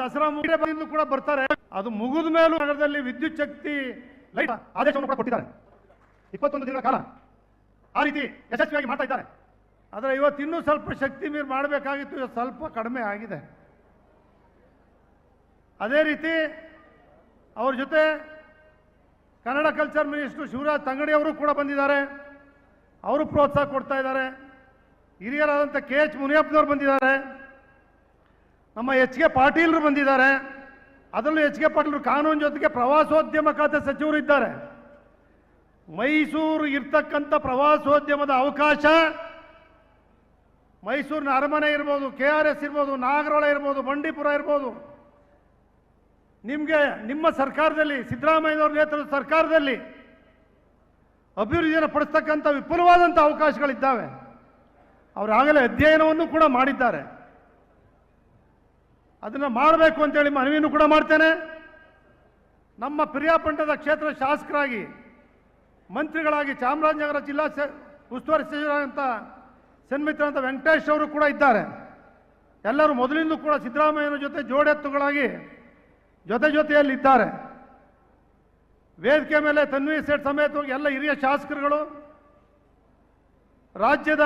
ದಸರಾ ಮುಗಿದ ಕೂಡ ಬರ್ತಾರೆ. ಅದು ಮುಗಿದ ಮೇಲೂ ನಗರದಲ್ಲಿ ವಿದ್ಯುತ್ ಶಕ್ತಿ ಲೈಟ್ ಆದೇಶವನ್ನು ಕೂಡ ಕೊಟ್ಟಿದ್ದಾರೆ. ಇಪ್ಪತ್ತೊಂದು ದಿನಗಳ ಕಾಲ ಆ ರೀತಿ ಯಶಸ್ವಿಯಾಗಿ ಮಾಡ್ತಾ ಇದ್ದಾರೆ. ಆದರೆ ಇವತ್ತು ಇನ್ನೂ ಸ್ವಲ್ಪ ಶಕ್ತಿ ಮೀರಿ ಮಾಡಬೇಕಾಗಿತ್ತು ಸ್ವಲ್ಪ ಕಡಿಮೆ ಆಗಿದೆ. ಅದೇ ರೀತಿ ಅವ್ರ ಜೊತೆ ಕನ್ನಡ ಕಲ್ಚರ್ ಮಿನಿಸ್ಟರ್ ಶಿವರಾಜ್ ತಂಗಡಿ ಅವರು ಕೂಡ ಬಂದಿದ್ದಾರೆ. ಅವರು ಪ್ರೋತ್ಸಾಹ ಕೊಡ್ತಾ ಇದ್ದಾರೆ. ಹಿರಿಯರಾದಂಥ ಕೆ ಎಚ್ ಮುನಿಯಪ್ಪನವ್ರು ಬಂದಿದ್ದಾರೆ. ನಮ್ಮ ಎಚ್ ಕೆ ಪಾಟೀಲ್ರು ಬಂದಿದ್ದಾರೆ. ಅದರಲ್ಲೂ ಎಚ್ ಕೆ ಪಾಟೀಲ್ರು ಕಾನೂನು ಜೊತೆಗೆ ಪ್ರವಾಸೋದ್ಯಮ ಖಾತೆ ಸಚಿವರು ಇದ್ದಾರೆ. ಮೈಸೂರು ಇರ್ತಕ್ಕಂಥ ಪ್ರವಾಸೋದ್ಯಮದ ಅವಕಾಶ, ಮೈಸೂರಿನ ಅರಮನೆ ಇರ್ಬೋದು, ಕೆ ಆರ್ ಎಸ್ ಇರ್ಬೋದು ನಾಗರೋಳ ಇರ್ಬೋದು, ಬಂಡೀಪುರ ಇರ್ಬೋದು. ನಿಮಗೆ ನಿಮ್ಮ ಸರ್ಕಾರದಲ್ಲಿ, ಸಿದ್ದರಾಮಯ್ಯನವ್ರ ನೇತೃತ್ವದ ಸರ್ಕಾರದಲ್ಲಿ ಅಭಿವೃದ್ಧಿಯನ್ನು ಪಡಿಸ್ತಕ್ಕಂಥ ವಿಪುಲವಾದಂಥ ಅವಕಾಶಗಳಿದ್ದಾವೆ. ಅವರಾಗಲೇ ಅಧ್ಯಯನವನ್ನು ಕೂಡ ಮಾಡಿದ್ದಾರೆ. ಅದನ್ನು ಮಾಡಬೇಕು ಅಂತೇಳಿ ಮನವಿಯನ್ನು ಕೂಡ ಮಾಡ್ತೇನೆ. ನಮ್ಮ ಪ್ರಿಯಾಪಂಠದ ಕ್ಷೇತ್ರ ಶಾಸಕರಾಗಿ, ಮಂತ್ರಿಗಳಾಗಿ ಚಾಮರಾಜನಗರ ಜಿಲ್ಲಾ ಉಸ್ತುವಾರಿ ಸಚಿವರಾದಂಥ ಸನ್ಮಿತ್ರ ಅಂತ ವೆಂಕಟೇಶ್ ಅವರು ಕೂಡ ಇದ್ದಾರೆ. ಎಲ್ಲರೂ ಮೊದಲಿಂದಲೂ ಕೂಡ ಸಿದ್ದರಾಮಯ್ಯನ ಜೊತೆ ಜೋಡೆತ್ತುಗಳಾಗಿ ಜೊತೆ ಜೊತೆಯಲ್ಲಿ ಇದ್ದಾರೆ ವೇದಿಕೆ ಮೇಲೆ ತನ್ವಿ ಸೇಠ್ ಸಮೇತ ಎಲ್ಲ ಹಿರಿಯ ಶಾಸಕರುಗಳು, ರಾಜ್ಯದ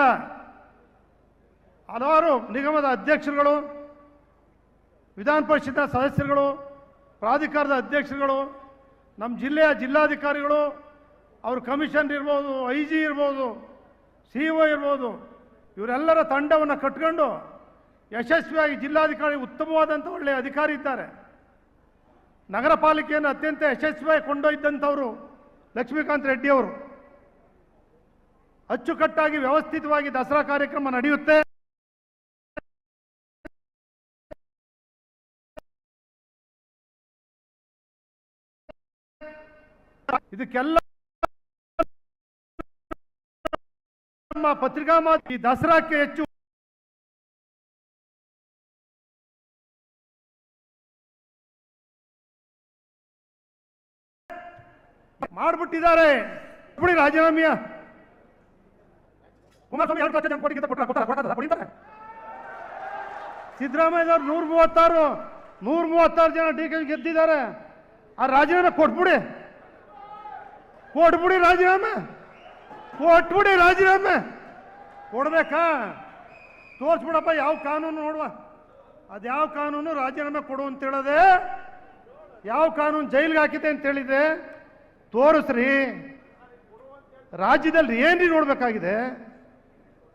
ಹಲವಾರು ನಿಗಮದ ಅಧ್ಯಕ್ಷರುಗಳು ವಿಧಾನ ಪರಿಷತ್ನ ಸದಸ್ಯರುಗಳು, ಪ್ರಾಧಿಕಾರದ ಅಧ್ಯಕ್ಷರುಗಳು, ನಮ್ಮ ಜಿಲ್ಲೆಯ ಜಿಲ್ಲಾಧಿಕಾರಿಗಳು, ಅವ್ರ ಕಮಿಷನ್ ಇರ್ಬೋದು ಐ ಜಿ ಇರ್ಬೋದು ಸಿ ಒ ಇರ್ಬೋದು, ಇವರೆಲ್ಲರ ತಂಡವನ್ನು ಕಟ್ಕೊಂಡು ಯಶಸ್ವಿಯಾಗಿ ಜಿಲ್ಲಾಧಿಕಾರಿ ಉತ್ತಮವಾದಂಥ ಒಳ್ಳೆಯ ಅಧಿಕಾರಿ ಇದ್ದಾರೆ. ನಗರ ಪಾಲಿಕೆಯನ್ನು ಅತ್ಯಂತ ಯಶಸ್ವಿಯಾಗಿ ಕೊಂಡೊಯ್ದಂಥವರು ಲಕ್ಷ್ಮೀಕಾಂತ್ ರೆಡ್ಡಿಯವರು ಅಚ್ಚುಕಟ್ಟಾಗಿ ವ್ಯವಸ್ಥಿತವಾಗಿ ದಸರಾ ಕಾರ್ಯಕ್ರಮ ನಡೆಯುತ್ತೆ. ಇದಕ್ಕೆಲ್ಲ ನಮ್ಮ ಪತ್ರಿಕಾ ಮಾಧ್ಯಮ ಈ ದಸರಾಕ್ಕೆ ಹೆಚ್ಚು ಮಾಡ್ಬಿಟ್ಟಿದ್ದಾರೆ. ಬಿಡಿ ರಾಜೀನಾಮೆಯ. ಕುಮಾರಸ್ವಾಮಿ ಎರಡು ಲಕ್ಷ ಕೋಟಿಗಿಂತ ಕೊಡಿತಾರೆ ಸಿದ್ದರಾಮಯ್ಯನವ್ರು ನೂರ ಮೂವತ್ತಾರು ನೂರ ಮೂವತ್ತಾರು ಜನ ಡಿ ಕೆ ಗೆದ್ದಿದ್ದಾರೆ. ಆ ರಾಜೀನಾಮೆ ಕೊಟ್ಬಿಡಿ. ಕೊಟ್ಬಿಡಿ ರಾಜೀನಾಮೆ. ಕೊಟ್ಬಿಡಿ ರಾಜೀನಾಮೆ. ಕೊಡ್ಬೇಕಾ? ತೋರಿಸ್ಬಿಡಪ್ಪ, ಯಾವ ಕಾನೂನು ನೋಡುವ? ಅದ್ಯಾವ ಕಾನೂನು ರಾಜೀನಾಮೆ ಕೊಡು ಅಂತ ಹೇಳದೆ? ಯಾವ ಕಾನೂನು ಜೈಲಿಗೆ ಹಾಕಿದೆ ಅಂತ ಹೇಳಿದೆ ತೋರಿಸ್ರಿ. ರಾಜ್ಯದಲ್ಲಿ ಏನ್ರಿ ನೋಡ್ಬೇಕಾಗಿದೆ?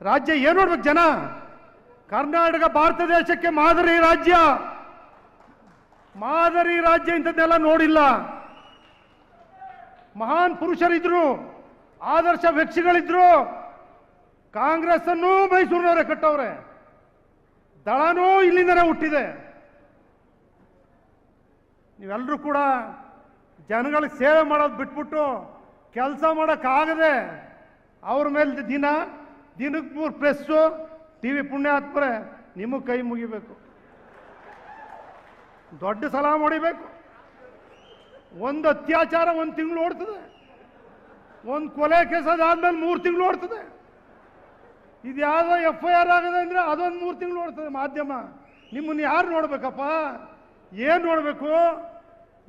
ರಾಜ್ಯ ಏನ್ ನೋಡ್ಬೇಕು ಜನ? ಕರ್ನಾಟಕ, ಭಾರತ ದೇಶಕ್ಕೆ ಮಾದರಿ ರಾಜ್ಯ. ಮಾದರಿ ರಾಜ್ಯ ಇಂಥದ್ದೆಲ್ಲ ನೋಡಿಲ್ಲ. ಮಹಾನ್ ಪುರುಷರಿದ್ರು, ಆದರ್ಶ ವ್ಯಕ್ತಿಗಳಿದ್ರು. ಕಾಂಗ್ರೆಸ್ ಅನ್ನು ಮೈಸೂರಿನವರೇ ಕಟ್ಟವ್ರೆ. ದಳನೂ ಇಲ್ಲಿಂದನೇ ಹುಟ್ಟಿದೆ. ನೀವೆಲ್ಲರೂ ಕೂಡ ಜನಗಳಿಗೆ ಸೇವೆ ಮಾಡೋದು ಬಿಟ್ಬಿಟ್ಟು ಕೆಲಸ ಮಾಡೋಕ್ಕಾಗದೆ ಅವ್ರ ಮೇಲೆ ದಿನ, ದಿನಕ್ಕೆ ಮೂರು ಪ್ರೆಸ್ಸು ಟಿ ವಿ ಪುಣ್ಯ ಪುಣ್ಯಾತ್ಮರೆ ನಿಮಗೆ ಕೈ ಮುಗಿಬೇಕು. ದೊಡ್ಡ ಸಲಾಮ್ ಹೊಡಿಬೇಕು. ಒಂದು ಅತ್ಯಾಚಾರ ಒಂದು ತಿಂಗಳು ಓಡ್ತದೆ. ಒಂದು ಕೊಲೆ ಕೇಸ್ ಅದಾದ್ಮೇಲೆ ಮೂರು ತಿಂಗಳು ಓಡ್ತದೆ. ಇದು ಯಾವುದೋ ಎಫ್ ಐ ಆರ್ ಆಗದೆ ಅಂದರೆ ಅದೊಂದು ಮೂರು ತಿಂಗಳು ಓಡ್ತದೆ ಮಾಧ್ಯಮ. ನಿಮ್ಮನ್ನು ಯಾರು ನೋಡ್ಬೇಕಪ್ಪ? ಏನು ನೋಡಬೇಕು?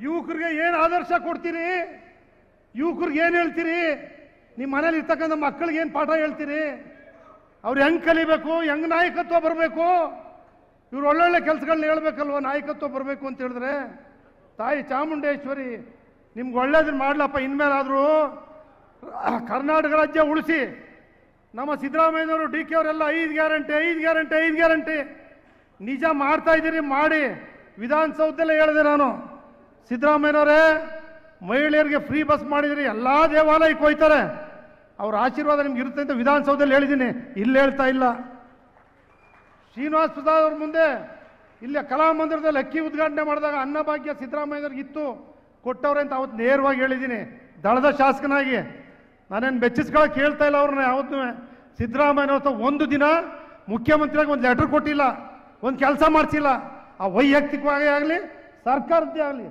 ಯುವಕರಿಗೆ ಏನು ಆದರ್ಶ ಕೊಡ್ತೀರಿ? ಯುವಕರಿಗೆ ಏನು ಹೇಳ್ತೀರಿ? ನಿಮ್ಮ ಮನೇಲಿ ಇರ್ತಕ್ಕಂಥ ಮಕ್ಕಳಿಗೆ ಏನು ಪಾಠ ಹೇಳ್ತೀರಿ? ಅವ್ರು ಹೆಂಗೆ ಕಲಿಬೇಕು? ಹೆಂಗೆ ನಾಯಕತ್ವ ಬರಬೇಕು? ಇವ್ರು ಒಳ್ಳೊಳ್ಳೆ ಕೆಲಸಗಳನ್ನ ಹೇಳ್ಬೇಕಲ್ವ ನಾಯಕತ್ವ ಬರಬೇಕು ಅಂತ ಹೇಳಿದ್ರೆ? ತಾಯಿ ಚಾಮುಂಡೇಶ್ವರಿ, ನಿಮ್ಗೆ ಒಳ್ಳೇದನ್ನ ಮಾಡ್ಲಪ್ಪ, ಇನ್ಮೇಲಾದರೂ ಕರ್ನಾಟಕ ರಾಜ್ಯ ಉಳಿಸಿ. ನಮ್ಮ ಸಿದ್ದರಾಮಯ್ಯನವರು ಡಿ ಕೆ ಅವರೆಲ್ಲ ಐದು ಗ್ಯಾರಂಟಿ ಐದು ಗ್ಯಾರಂಟಿ ಐದು ಗ್ಯಾರಂಟಿ. ನಿಜ ಮಾಡ್ತಾ ಇದ್ದೀರಿ, ಮಾಡಿ. ವಿಧಾನಸೌಧದಲ್ಲೇ ಹೇಳಿದೆ ನಾನು. ಸಿದ್ದರಾಮಯ್ಯನವರೇ, ಮಹಿಳೆಯರಿಗೆ ಫ್ರೀ ಬಸ್ ಮಾಡಿದ್ರಿ, ಎಲ್ಲ ದೇವಾಲಯಕ್ಕೆ ಹೋಯ್ತಾರೆ. ಅವ್ರ ಆಶೀರ್ವಾದ ನಿಮ್ಗೆ ಇರುತ್ತೆ ಅಂತ ವಿಧಾನಸೌಧದಲ್ಲಿ ಹೇಳಿದ್ದೀನಿ. ಇಲ್ಲಿ ಹೇಳ್ತಾ ಇಲ್ಲ. ಶ್ರೀನಿವಾಸ್ ಪ್ರಸಾದ್ ಅವ್ರ ಮುಂದೆ ಇಲ್ಲಿ ಕಲಾಮಂದಿರದಲ್ಲಿ ಅಕ್ಕಿ ಉದ್ಘಾಟನೆ ಮಾಡಿದಾಗ ಅನ್ನಭಾಗ್ಯ ಸಿದ್ದರಾಮಯ್ಯವ್ರಿಗೆ ಇತ್ತು. ಕೊಟ್ಟವ್ರೆ ಅಂತ ಅವತ್ತು ನೇರವಾಗಿ ಹೇಳಿದ್ದೀನಿ. ದಳದ ಶಾಸಕನಾಗಿ. ನಾನೇನು ಬೆಚ್ಚಿಸ್ಕೊಳಕ್ಕೆ ಹೇಳ್ತಾ ಇಲ್ಲ ಅವ್ರನ್ನ ಯಾವತ್ತೂ. ಸಿದ್ದರಾಮಯ್ಯ ಒಂದು ದಿನ ಮುಖ್ಯಮಂತ್ರಿಯಾಗಿ ಒಂದು ಲೆಟರ್ ಕೊಟ್ಟಿಲ್ಲ. ಒಂದು ಕೆಲಸ ಮಾಡಿಸಿಲ್ಲ. ಆ ವೈಯಕ್ತಿಕವಾಗಿ ಆಗಲಿ, ಸರ್ಕಾರದ್ದೇ ಆಗಲಿ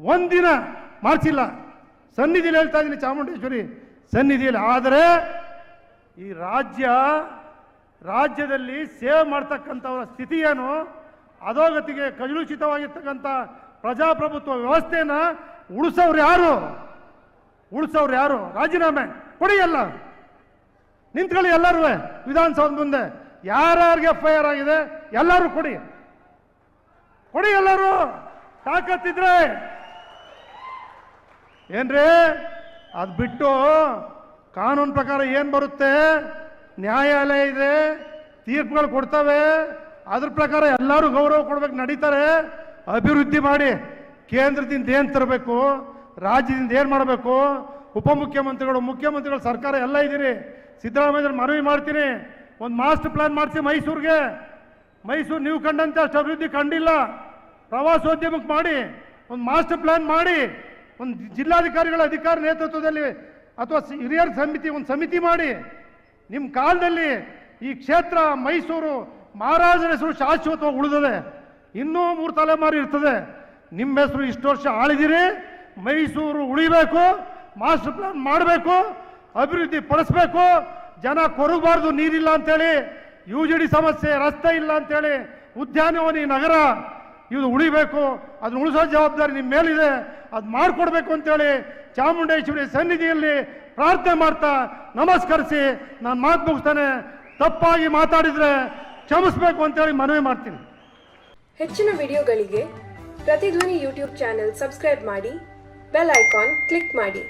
ಒಂದಿನ ಮಾಡಿಸಿಲ್ಲ. ಸನ್ನಿಧಿಯಲ್ಲಿ ಹೇಳ್ತಾ ಇದ್ದೀನಿ ಚಾಮುಂಡೇಶ್ವರಿ ಸನ್ನಿಧಿಯಲ್ಲಿ. ಆದರೆ ಈ ರಾಜ್ಯ ರಾಜ್ಯದಲ್ಲಿ ಸೇವೆ ಮಾಡ್ತಕ್ಕಂಥವರ ಸ್ಥಿತಿ ಏನು? ಅಧೋಗತಿಗೆ ಕಲುಷಿತವಾಗಿರ್ತಕ್ಕಂಥ ಪ್ರಜಾಪ್ರಭುತ್ವ ವ್ಯವಸ್ಥೆನ ಉಳಿಸೋರು ಯಾರು? ಉಳಿಸೋರು ಯಾರು? ರಾಜೀನಾಮೆ ಕೊಡಿ ಎಲ್ಲ. ನಿಂತ್ಕೊಳ್ಳಿ ಎಲ್ಲರೂ ವಿಧಾನಸೌಧ ಮುಂದೆ. ಯಾರ್ಯಾರಿಗೆ ಎಫ್ ಐ ಆರ್ ಆಗಿದೆ ಎಲ್ಲರೂ ಕೊಡಿ. ಕೊಡಿ ಎಲ್ಲರೂ. ತಾಕತ್ತಿದ್ರೆ. ಏನ್ರಿ? ಅದು ಬಿಟ್ಟು ಕಾನೂನು ಪ್ರಕಾರ ಏನು ಬರುತ್ತೆ? ನ್ಯಾಯಾಲಯ ಇದೆ, ತೀರ್ಪುಗಳು ಕೊಡ್ತವೆ. ಅದ್ರ ಪ್ರಕಾರ ಎಲ್ಲರೂ ಗೌರವ ಕೊಡ್ಬೇಕು, ನಡೀತಾರೆ. ಅಭಿವೃದ್ಧಿ ಮಾಡಿ ಕೇಂದ್ರದಿಂದ ಏನು ತರಬೇಕು, ರಾಜ್ಯದಿಂದ ಏನು ಮಾಡಬೇಕು, ಉಪಮುಖ್ಯಮಂತ್ರಿಗಳು, ಮುಖ್ಯಮಂತ್ರಿಗಳು, ಸರ್ಕಾರ ಎಲ್ಲ ಇದ್ದೀರಿ. ಸಿದ್ದರಾಮಯ್ಯ ಮನವಿ ಮಾಡ್ತೀನಿ. ಒಂದು ಮಾಸ್ಟರ್ ಪ್ಲಾನ್ ಮಾಡಿಸಿ ಮೈಸೂರಿಗೆ. ಮೈಸೂರು ನೀವು ಕಂಡಂತೆ ಅಷ್ಟು ಅಭಿವೃದ್ಧಿ ಕಂಡಿಲ್ಲ. ಪ್ರವಾಸೋದ್ಯಮಕ್ಕೆ ಮಾಡಿ, ಒಂದು ಮಾಸ್ಟರ್ ಪ್ಲಾನ್ ಮಾಡಿ, ಒಂದು ಜಿಲ್ಲಾಧಿಕಾರಿಗಳ ಅಧಿಕಾರ ನೇತೃತ್ವದಲ್ಲಿ ಅಥವಾ ಹಿರಿಯರ ಸಮಿತಿ, ಒಂದು ಸಮಿತಿ ಮಾಡಿ. ನಿಮ್ಮ ಕಾಲದಲ್ಲಿ ಈ ಕ್ಷೇತ್ರ ಮೈಸೂರು ಮಹಾರಾಜರ ಹೆಸರು ಶಾಶ್ವತವಾಗಿ ಉಳಿದದೆ, ಇನ್ನೂ ಮೂರು ತಲೆಮಾರು ಇರ್ತದೆ. ನಿಮ್ಮ ಹೆಸರು ಇಷ್ಟು ವರ್ಷ ಆಳಿದಿರಿ, ಮೈಸೂರು ಉಳಿಬೇಕು ಮಾಸ್ಟರ್ ಪ್ಲಾನ್ ಮಾಡಬೇಕು, ಅಭಿವೃದ್ಧಿ ಪಡಿಸ್ಬೇಕು, ಜನ ಕೊರಗಬಾರ್ದು, ನೀರಿಲ್ಲ ಅಂತೇಳಿ, ಯು ಜಿ ಡಿ ಸಮಸ್ಯೆ, ರಸ್ತೆ ಇಲ್ಲ ಅಂತೇಳಿ, ಉದ್ಯಾನವನಿ ನಗರ, ಇದು ಉಳಿಬೇಕು, ಅದನ್ನ ಉಳಿಸೋ ಜವಾಬ್ದಾರಿ ನಿಮ್ಮ ಮೇಲಿದೆ, ಅದು ಮಾಡಿಕೊಡ್ಬೇಕು ಅಂತೇಳಿ ಚಾಮುಂಡೇಶ್ವರಿ ಸನ್ನಿಧಿಯಲ್ಲಿ ಪ್ರಾರ್ಥನೆ ಮಾಡ್ತಾ ನಮಸ್ಕರಿಸಿ, ನಾನು ಮಾತು ಮುಗಿಸ್ತಾನೆ. ತಪ್ಪಾಗಿ ಮಾತಾಡಿದ್ರೆ ಕ್ಷಮಿಸ್ಬೇಕು ಅಂತೇಳಿ ಮನವಿ ಮಾಡ್ತೀನಿ. ಹೆಚ್ಚಿನ ವಿಡಿಯೋಗಳಿಗೆ ಪ್ರತಿಧ್ವನಿ ಯೂಟ್ಯೂಬ್ ಚಾನೆಲ್ ಸಬ್ಸ್ಕ್ರೈಬ್ ಮಾಡಿ, ಬೆಲ್ ಐಕಾನ್ ಕ್ಲಿಕ್ ಮಾಡಿ.